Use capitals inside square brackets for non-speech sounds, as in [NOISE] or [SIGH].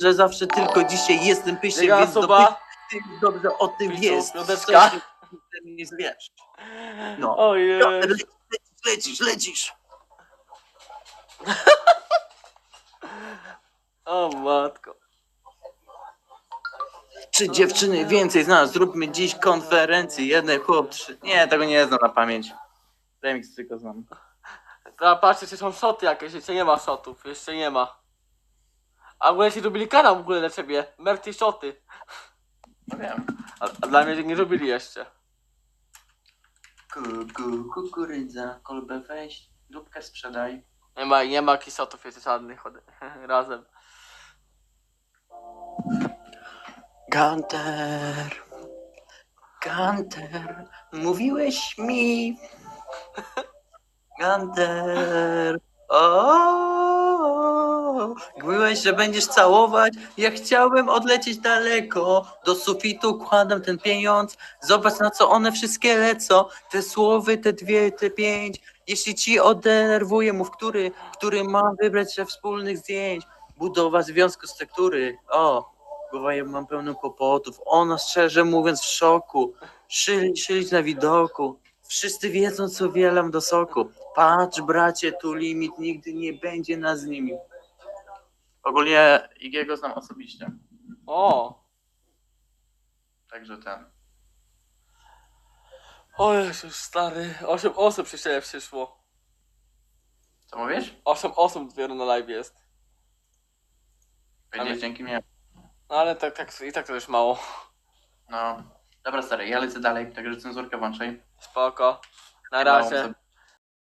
że zawsze tylko dzisiaj jestem pyszny, Druga więc osoba. dopóki ty dobrze o tym Pisu, wiesz, piąteczka. to się nie. No. Ojej. No, lecisz, lecisz, lecisz. [LAUGHS] O matko. Trzy dziewczyny więcej z nas, zróbmy dziś konferencję, jednej chłop, trzy. Nie, tego nie znam na pamięć. Remix tylko znam. Teraz patrzcie, czy są szoty jakieś, jeszcze nie ma szotów, jeszcze nie ma. A w ogóle się robili kanał w ogóle dla ciebie, Merty Szoty. No wiem. A, a dla mnie nie robili jeszcze. Kuku, kukurydza, kolbę weź, dupkę sprzedaj. Nie ma, nie ma kisotów jeszcze żadnych od, [LAUGHS] razem. Gunter, Gunter, mówiłeś mi. [LAUGHS] Gunter, o, mówiłeś, że będziesz całować. Ja chciałem odlecieć daleko. Do sufitu kładam ten pieniądz. Zobacz na co one wszystkie lecą. Te słowy, te dwie, te pięć. Jeśli ci odenerwuje, mów który, który ma wybrać ze wspólnych zdjęć. Budowa związku z tektury. O, Głowa ja mam pełną kłopotów. Ona szczerze mówiąc w szoku. Szyli, szylić na widoku. Wszyscy wiedzą, co wielam do soku. Patrz, bracie, tu limit nigdy nie będzie nas z nimi. Ogólnie Igiego znam osobiście. O! Także ten. O Jezus, stary. Osiem osób przy ciebie przyszło. Co mówisz? Osiem osób dopiero na live jest. Powiedziałeś dzięki mnie. No ale tak, tak, i tak to już mało. No. Dobra, stary, ja lecę dalej, także cenzurkę włączaj. Spoko. Na razie. sobie-